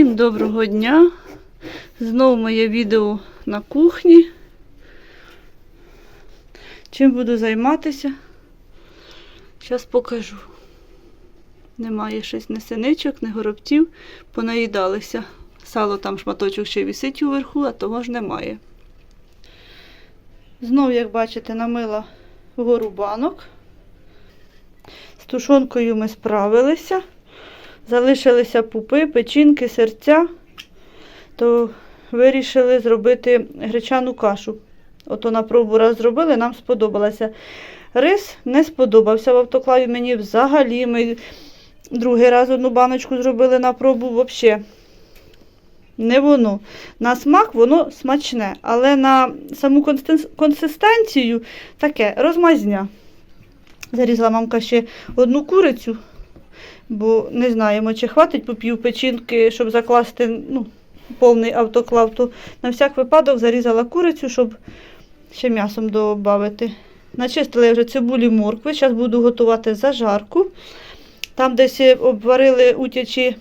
Всім доброго дня! Знову моє відео на кухні. Чим буду займатися? Зараз покажу. Немає щось ні синичок, ні горобців, понаїдалися. Сало там шматочок ще висить уверху, а того ж немає. Знов, як бачите, намила гору банок. З тушонкою ми справилися. Залишилися пупи, печінки, серця, то вирішили зробити гречану кашу. Ото на пробу раз зробили, нам сподобалося. Рис не сподобався в автоклаві мені взагалі. Ми другий раз одну баночку зробили на пробу взагалі. Не воно. На смак воно смачне, але на саму консистенцію таке розмазня. Зарізала мамка ще одну курицю бо не знаємо, чи хватить по пів печінки, щоб закласти ну, повний автоклав, то на всяк випадок зарізала курицю, щоб ще м'ясом додати. Начистила я вже цибулі моркви, зараз буду готувати зажарку. Там десь обварили утячі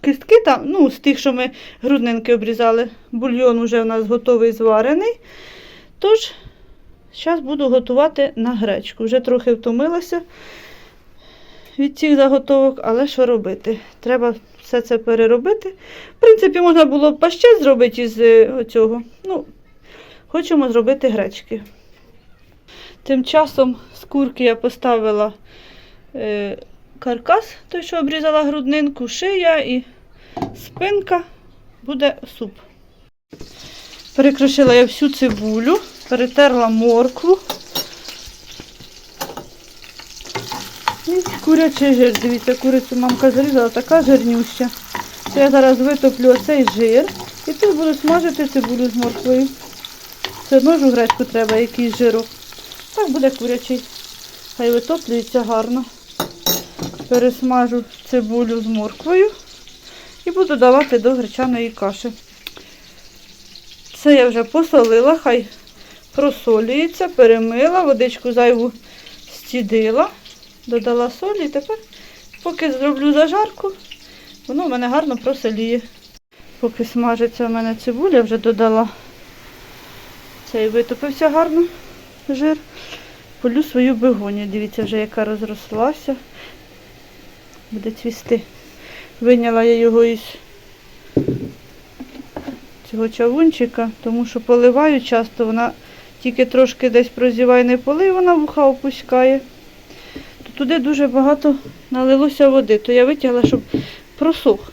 кістки, там, ну, з тих, що ми груднинки обрізали. Бульйон вже у нас готовий зварений. Тож, зараз буду готувати на гречку. Вже трохи втомилася від цих заготовок, але що робити? Треба все це переробити. В принципі, можна було б паще зробити із е, цього. Ну, хочемо зробити гречки. Тим часом з курки я поставила е, каркас, той, що обрізала груднинку, шия і спинка буде суп. Перекрошила я всю цибулю, перетерла моркву. І курячий жир. Дивіться, курицю мамка зарізала, така жирнюща. Це я зараз витоплю оцей жир і тут буду смажити цибулю з морквою. Все одно ж у гречку треба якийсь жирок. Так буде курячий. Хай витоплюється гарно. Пересмажу цибулю з морквою і буду давати до гречаної каші. Це я вже посолила, хай просолюється, перемила, водичку зайву стідила додала солі тепер, поки зроблю зажарку, воно в мене гарно просоліє. Поки смажиться в мене цибуля, вже додала цей витопився гарно жир. Полю свою бегоню. Дивіться, вже яка розрослася. Буде цвісти. Виняла я його із цього чавунчика, тому що поливаю часто, вона тільки трошки десь прозіває не полив, вона вуха опускає туди дуже багато налилося води, то я витягла, щоб просох.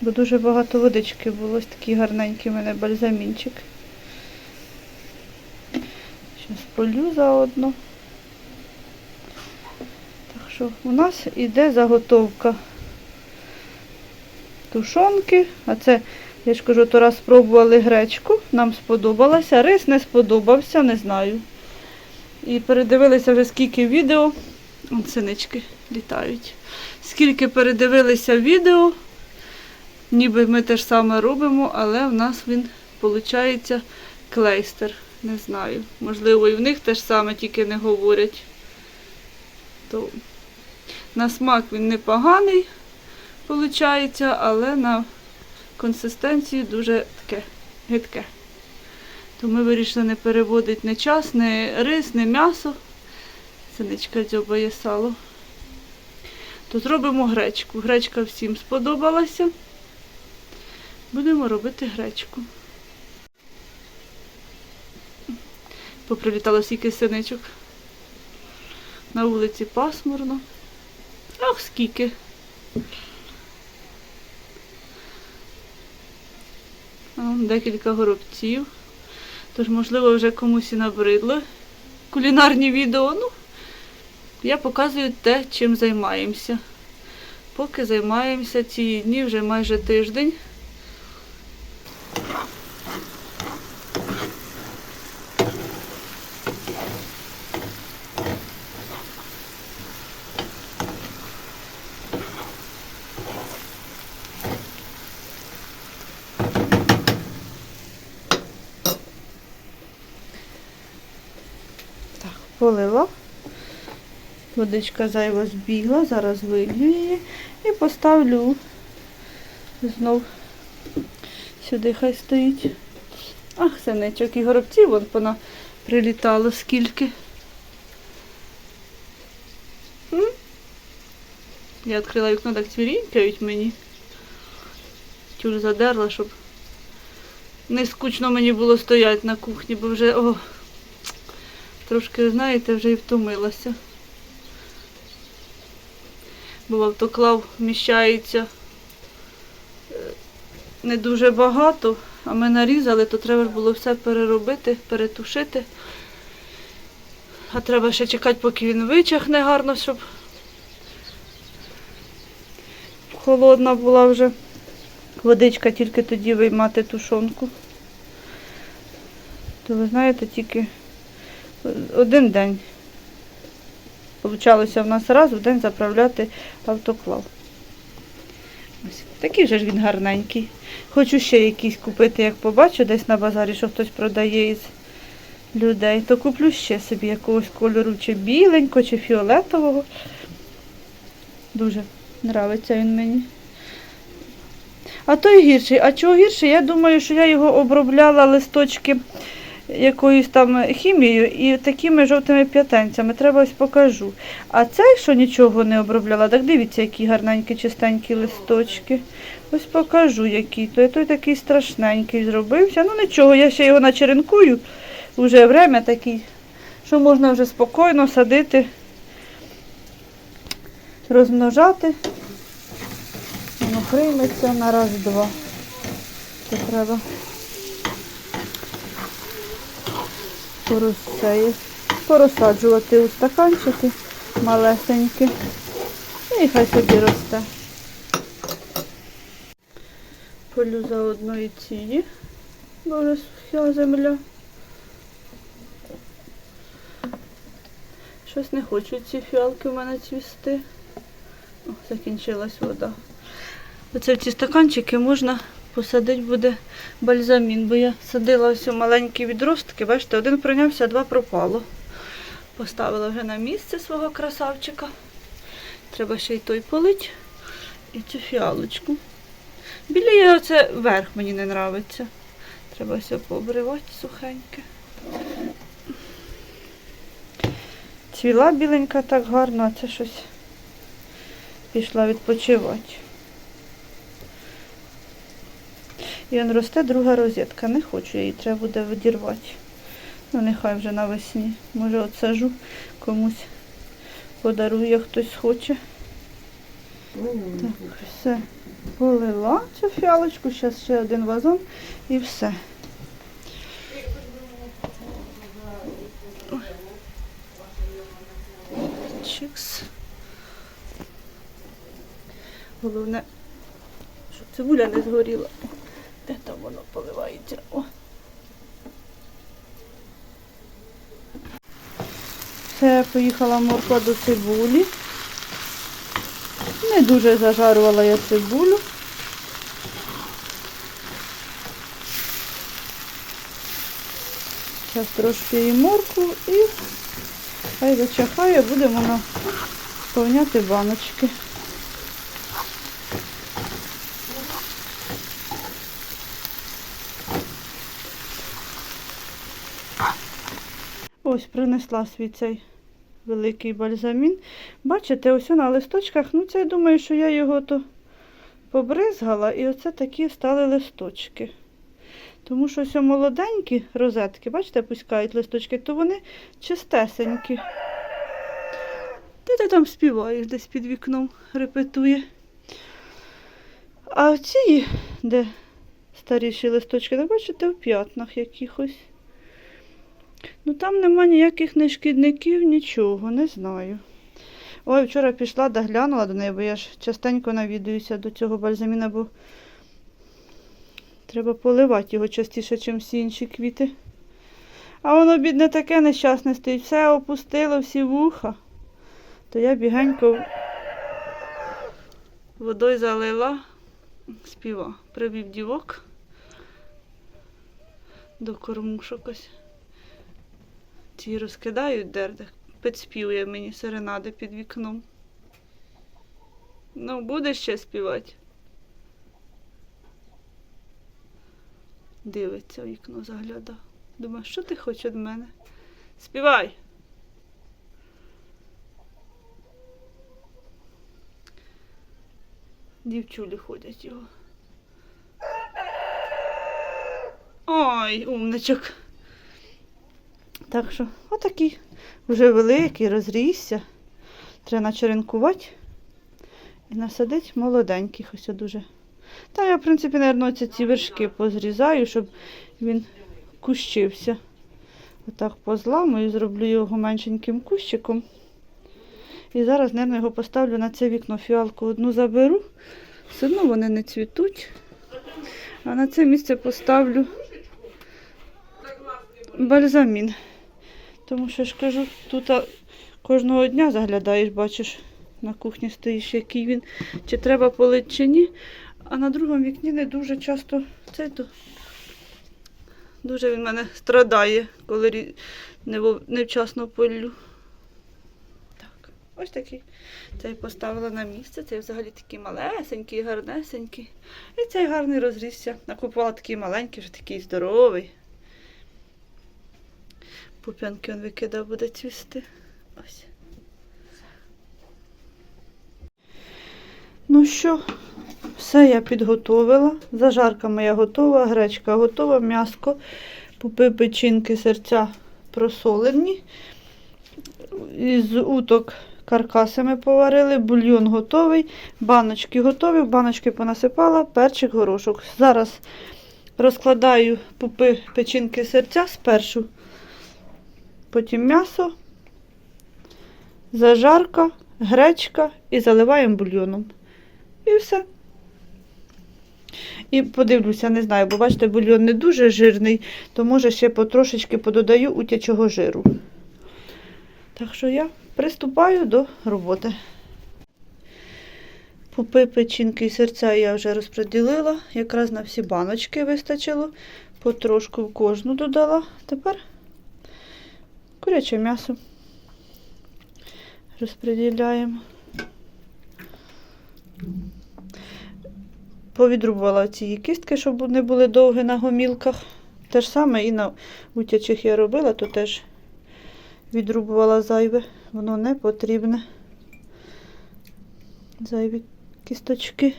Бо дуже багато водички було. Ось такий гарненький у мене бальзамінчик. Зараз полю заодно. Так що у нас іде заготовка тушонки, а це, я ж кажу, то раз спробували гречку, нам сподобалося. Рис не сподобався, не знаю. І передивилися вже скільки відео. Вон синички літають. Скільки передивилися відео, ніби ми те ж саме робимо, але в нас він, виходить, клейстер. Не знаю. Можливо, і в них те ж саме, тільки не говорять. То на смак він непоганий, виходить, але на консистенцію дуже таке гидке. То ми вирішили не переводити не час, не рис, не м'ясо. Синичка дзьобає сало. То зробимо гречку. Гречка всім сподобалася. Будемо робити гречку. Поприлітало стільки синичок. На вулиці пасмурно. Ох, скільки. Декілька горобців. Тож, можливо, вже комусь і набридло кулінарні відео. Ну, я показую те, чим займаємося. Поки займаємося ці дні вже майже тиждень. Полила. Водичка зайва збігла, зараз вилью її і поставлю Знов сюди хай стоїть. Ах, синичок і горобців вон вона прилітало скільки. Я відкрила вікно, так цвірінькають мені. Тюр задерла, щоб не скучно мені було стояти на кухні, бо вже о, трошки, знаєте, вже і втомилася. Бо в автоклав вміщається е, не дуже багато, а ми нарізали, то треба було все переробити, перетушити. А треба ще чекати, поки він вичахне гарно, щоб холодна була вже. Водичка тільки тоді виймати тушонку. То ви знаєте, тільки один день. Получалося в нас раз в день заправляти автоклав. Ось такий вже ж він гарненький. Хочу ще якийсь купити, як побачу десь на базарі, що хтось продає із людей, то куплю ще собі якогось кольору, чи біленького, чи фіолетового. Дуже нравиться він мені. А той гірший. А чого гірший? Я думаю, що я його обробляла листочки якоюсь там хімією і такими жовтими п'ятенцями. Треба ось покажу. А цей, що нічого не обробляла, так дивіться, які гарненькі, чистенькі листочки. Ось покажу, які. То той такий страшненький зробився. Ну нічого, я ще його начеренкую. Уже время таке, що можна вже спокійно садити, розмножати. Воно прийметься на раз-два. Це треба порозсаджувати у стаканчики малесенькі. І хай собі росте. Полю заодно і ці, бо вже суха земля. Щось не хочуть ці фіалки в мене цвісти. О, закінчилась вода. Оце в ці стаканчики можна посадити буде бальзамін, бо я садила ось маленькі відростки, бачите, один прийнявся, а два пропало. Поставила вже на місце свого красавчика. Треба ще й той полить і цю фіалочку. Біля її оце верх мені не подобається. Треба все пообривати сухеньке. Цвіла біленька так гарно, а це щось пішла відпочивати. І він росте друга розетка. Не хочу, її треба буде видірвати. Ну, нехай вже навесні. Може, отсажу комусь подарую, хтось хоче. Так, все. Полила цю фіалочку, зараз ще один вазон і все. Чикс. Головне, щоб цибуля не згоріла. Де там воно поливається? О. Це поїхала морква до цибулі. Не дуже зажарувала я цибулю. Зараз трошки і моркву і хай зачахає, будемо наповняти баночки. Ось принесла свій цей великий бальзамін. Бачите, ось на листочках, ну це я думаю, що я його то побризгала, і оце такі стали листочки. Тому що ось молоденькі розетки, бачите, пускають листочки, то вони чистесенькі. Де ти там співаєш десь під вікном, репетує. А ці, де старіші листочки, так бачите, в п'ятнах якихось. Ну там нема ніяких не шкідників, нічого, не знаю. Ой, вчора пішла, доглянула до неї, бо я ж частенько навідуюся до цього бальзаміна, бо треба поливати його частіше, ніж всі інші квіти. А воно, бідне, таке нещасне стоїть. Все опустило, всі вуха. То я бігенько водою залила, співа, привів дівок до кормушок ось. Ті розкидають дерде, підспівує мені серенади під вікном. Ну, буде ще співати. Дивиться в вікно, заглядав. Думаю, що ти хочеш від мене? Співай. Дівчулі ходять його. Ой, умничок. Так що, отакий. Вже великий, розрісся. Треба начеренкувати і насадити молоденьких ось дуже. Та я, в принципі, мабуть, ці вершки позрізаю, щоб він кущився. Отак позламую, зроблю його меншеньким кущиком. І зараз, мабуть, його поставлю на це вікно. Фіалку одну заберу. Все одно вони не цвітуть. А на це місце поставлю бальзамін. Тому що я ж кажу, тут кожного дня заглядаєш, бачиш, на кухні стоїш, який він, чи треба полити, чи ні. А на другому вікні не дуже часто це то. Дуже він мене страдає, коли невчасно полю. Так, ось такий. Цей поставила на місце. Цей взагалі такий малесенький, гарнесенький. І цей гарний розрісся. Накупувала такий маленький, вже такий здоровий. Пуп'янки він викидав, буде цвісти. Ось. Ну що, все я підготовила. Зажарка моя готова, гречка готова, м'яско, пупи, печінки, серця просолені. Із уток каркаси ми поварили, бульйон готовий, баночки готові, баночки понасипала, перчик, горошок. Зараз розкладаю пупи, печінки, серця спершу, потім м'ясо, зажарка, гречка і заливаємо бульйоном. І все. І подивлюся, не знаю, бо бачите, бульйон не дуже жирний, то може ще потрошечки пододаю утячого жиру. Так що я приступаю до роботи. Пупи, печінки і серця я вже розподілила. Якраз на всі баночки вистачило. Потрошку в кожну додала. Тепер куряче м'ясо розподіляємо. Повідрубувала ці кістки, щоб не були довгі на гомілках. Те ж саме і на утячих я робила, то теж відрубувала зайве, воно не потрібне. Зайві кісточки.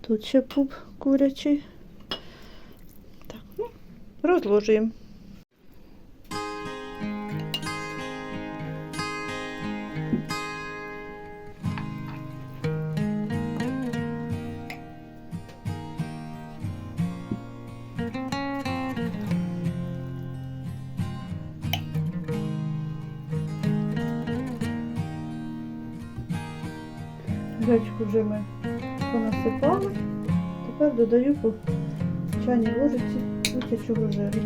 Тут ще пуп курячий. Так, ну, розложуємо. Гречку вже ми понасипали. Тепер додаю по чайній ложиці утячого жиру.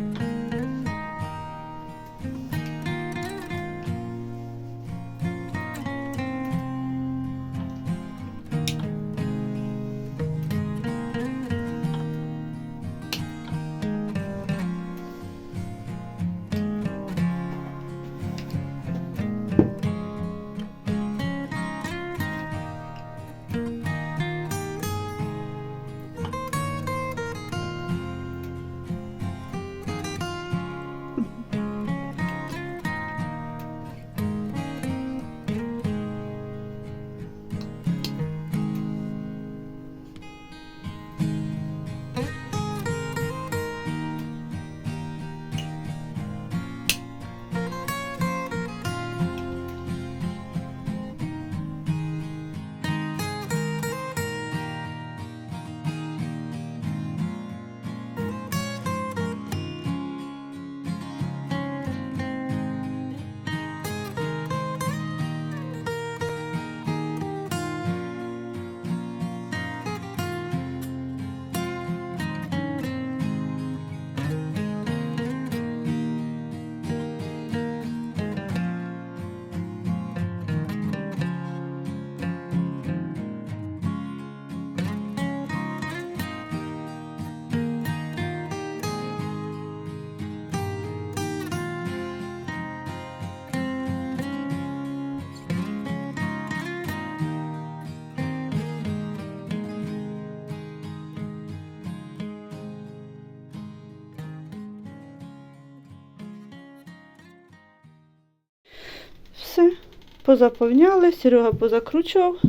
Позаповняли, Серега позакручував,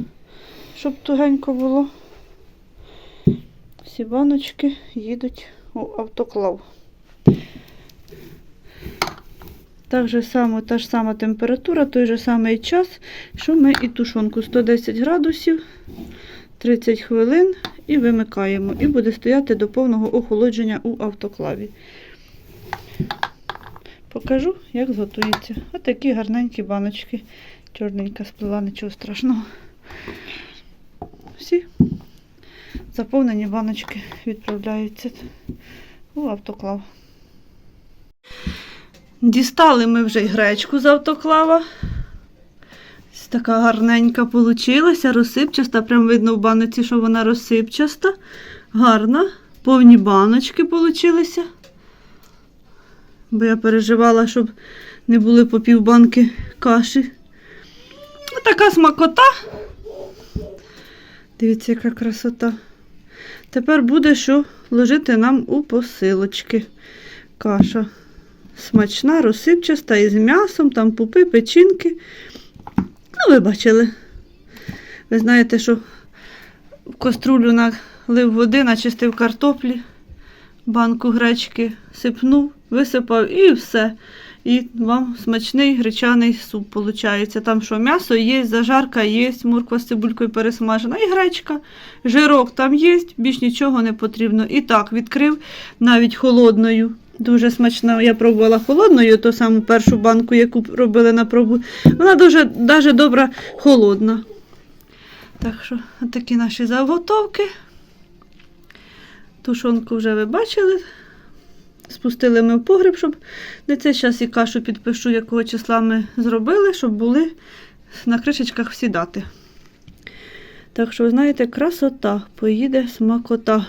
щоб тугенько було. Всі баночки їдуть у автоклав. Так же само, та ж сама температура, той же самий час, що ми і тушонку 110 градусів, 30 хвилин і вимикаємо. І буде стояти до повного охолодження у автоклаві. Покажу, як зготується. Отакі гарненькі баночки. Чорненька сплила, нічого страшного. Всі заповнені баночки відправляються у автоклав. Дістали ми вже й гречку з автоклава. Ось така гарненька получилася, розсипчаста. Прям видно в баноці, що вона розсипчаста. Гарна. Повні баночки получилися. Бо я переживала, щоб не були по півбанки каші. Така смакота. Дивіться, яка красота. Тепер буде що ложити нам у посилочки. Каша смачна, розсипчаста із м'ясом, там пупи, печінки. Ну, ви бачили. Ви знаєте, що в каструлю налив води, начистив картоплі, банку гречки сипнув, висипав і все. І вам смачний гречаний суп виходить. Там що м'ясо є, зажарка є, морква з цибулькою пересмажена, і гречка, жирок там є, більш нічого не потрібно. І так, відкрив навіть холодною. Дуже смачна. Я пробувала холодною, ту саму першу банку, яку робили на пробу. Вона дуже даже добра холодна. Так що, такі наші заготовки. Тушонку вже ви бачили. Спустили ми в погріб, щоб не це зараз і кашу підпишу, якого числа ми зробили, щоб були на кришечках сідати. Так що, ви знаєте, красота, поїде смакота.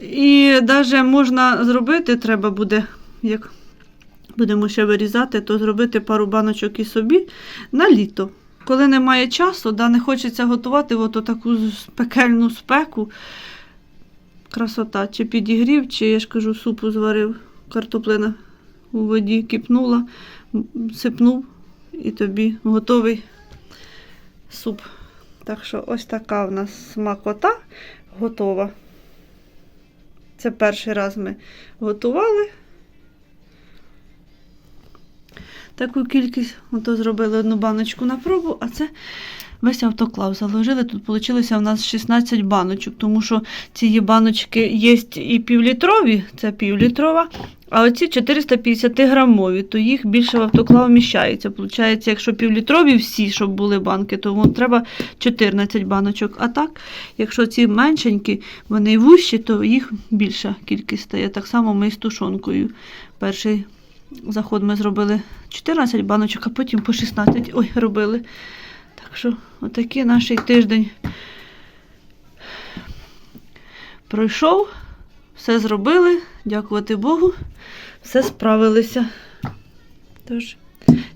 І навіть можна зробити, треба буде, як будемо ще вирізати, то зробити пару баночок і собі на літо. Коли немає часу, да, не хочеться готувати от таку пекельну спеку. Красота. Чи підігрів, чи я ж кажу, супу зварив, картоплина у воді кипнула, сипнув і тобі готовий суп. Так що ось така в нас смакота готова. Це перший раз ми готували. Таку кількість, ото зробили одну баночку на пробу, а це весь автоклав заложили. Тут вийшло у нас 16 баночок, тому що ці баночки є і півлітрові, це півлітрова, а оці 450 грамові, то їх більше в автоклав вміщається. Получається, якщо півлітрові всі, щоб були банки, то треба 14 баночок. А так, якщо ці меншенькі, вони вущі, то їх більша кількість стає. Так само ми з тушонкою. Перший заход ми зробили 14 баночок, а потім по 16 ой, робили. Так що, отакий наш тиждень пройшов, все зробили, дякувати Богу, все справилися. Тож,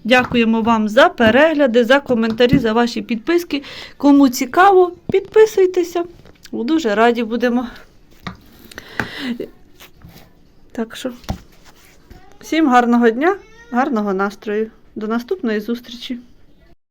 дякуємо вам за перегляди, за коментарі, за ваші підписки. Кому цікаво, підписуйтеся. Дуже раді будемо. Так що, всім гарного дня, гарного настрою. До наступної зустрічі!